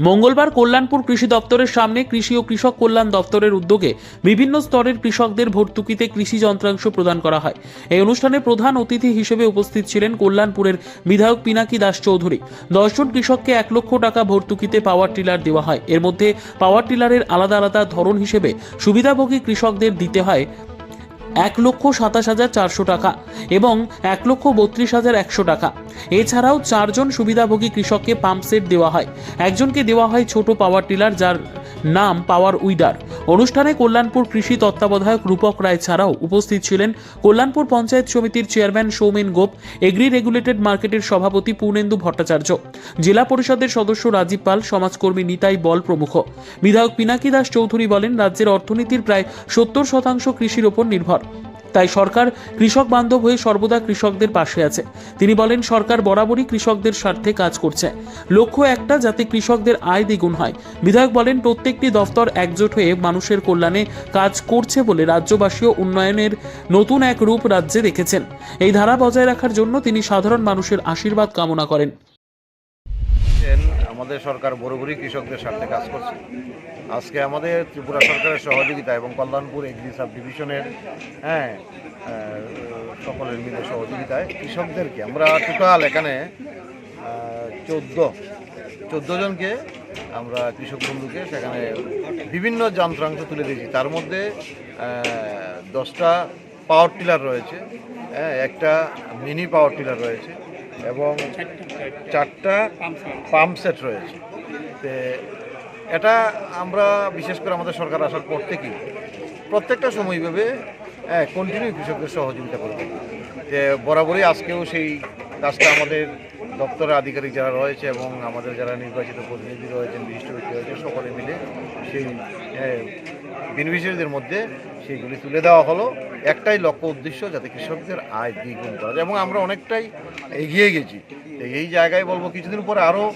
মঙ্গলবার কল্যাণপুর কৃষি দপ্তরের সামনে কৃষি ও কৃষক কল্যাণ দপ্তরের উদ্যোগে বিভিন্ন স্তরের কৃষকদের ভর্তুকিতে কৃষি যন্ত্রাংশ প্রদান করা হয়। এই অনুষ্ঠানে প্রধান অতিথি হিসেবে উপস্থিত ছিলেন কল্যাণপুরের বিধায়ক পিনাকি দাস চৌধুরী। দশজন কৃষককে এক লক্ষ টাকা ভর্তুকিতে পাওয়ার টিলার দেওয়া হয়। এর মধ্যে পাওয়ার টিলারের আলাদা আলাদা ধরন হিসেবে সুবিধাভোগী কৃষকদের দিতে হয় এক লক্ষ সাতাশ হাজার চারশো টাকা এবং এক লক্ষ বত্রিশ হাজার একশো টাকা। এছাড়াও চারজন সুবিধাভোগী কৃষককে পাম্পসেট দেওয়া হয়। একজনকে দেওয়া হয় ছোট পাওয়ার টিলার যার নাম পাওয়ার উইডার অনুষ্ঠানে কল্যাণপুর কৃষি তত্ত্বাবধায়ক রূপক রায় ছাড়াও উপস্থিত ছিলেন কল্যাণপুর পঞ্চায়েত সমিতির chairman Soumen Gope agri regulated মার্কেটের সভাপতি পূর্ণেন্দু ভট্টাচার্য, জেলা পরিষদের সদস্য রাজীব পাল, সমাজকর্মী নিতাই বল প্রমুখ। বিধায়ক পিনাকি দাস চৌধুরী বলেন, রাজ্যের অর্থনীতির প্রায় সত্তর শতাংশ কৃষির ওপর নির্ভর। তাই সরকার কৃষক বান্ধব হয়ে সর্বদা কৃষকদের পাশে আছে। তিনি বলেন, সরকার বরাবরই কৃষকদের স্বার্থে কাজ করছে। লক্ষ্য একটা, যাতে কৃষকদের আয় দ্বিগুণ হয়। বিধায়ক বলেন, প্রত্যেকটি দফতর একজোট হয়ে মানুষের কল্যাণে কাজ করছে বলে রাজ্যবাসীও উন্নয়নের নতুন এক রূপ রাজ্যে দেখেছেন। এই ধারা বজায় রাখার জন্য তিনি সাধারণ মানুষের আশীর্বাদ কামনা করেন। আমাদের সরকার বরাবরই কৃষকদের স্বার্থে কাজ করছে। আজকে আমাদের ত্রিপুরা সরকারের সহযোগিতা এবং কল্যাণপুর এগ্রি সাব ডিভিশনের হ্যাঁ সকলের মিলে সহযোগিতায় কৃষকদেরকে আমরা টোটাল এখানে চোদ্দ, চোদ্দ জনকে আমরা কৃষক বন্ধুকে সেখানে বিভিন্ন যন্ত্রাংশ তুলে দিয়েছি। তার মধ্যে দশটা পাওয়ার টিলার রয়েছে হ্যাঁ একটা মিনি পাওয়ার টিলার রয়েছে। এবং চারটা পাম্প সেট রয়েছে। এটা আমরা বিশেষ করে আমাদের সরকার আসার পর থেকেই প্রত্যেকটা সময় ভেবে হ্যাঁ কন্টিনিউ কৃষকদের সহযোগিতা করবে। যে বরাবরই আজকেও সেই কাজটা আমাদের দপ্তরের আধিকারিক যারা রয়েছে এবং আমাদের যারা নির্বাচিত প্রতিনিধি রয়েছেন, বিশিষ্ট ব্যক্তি রয়েছেন, সকলে মিলে সেই বেনিফিশিয়ারিদের মধ্যে সেইগুলি তুলে দেওয়া হলো। একটাই লক্ষ্য উদ্দেশ্য যাতে কৃষকদের আয় দ্বিগুণ করা যায়। এবং আমরা অনেকটাই এগিয়ে গেছি। এই জায়গায় বলব কিছুদিন পরে আরও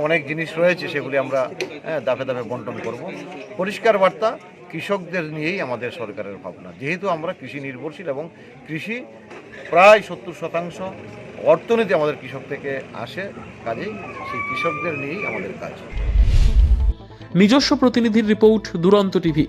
অনেক জিনিস রয়েছে সেগুলি আমরা হ্যাঁ, দাফে দাফে বন্টন করব। পরিষ্কার বার্তা কৃষকদের নিয়েই আমাদের সরকারের ভাবনা। যেহেতু আমরা কৃষি নির্ভরশীল এবং কৃষি প্রায় সত্তর শতাংশ অর্থনীতি আমাদের কৃষক থেকে আসে কাজেই সেই কৃষকদের নিয়েই আমাদের কাজ। নিজস্ব প্রতিনিধির রিপোর্ট দুরন্ত টিভি।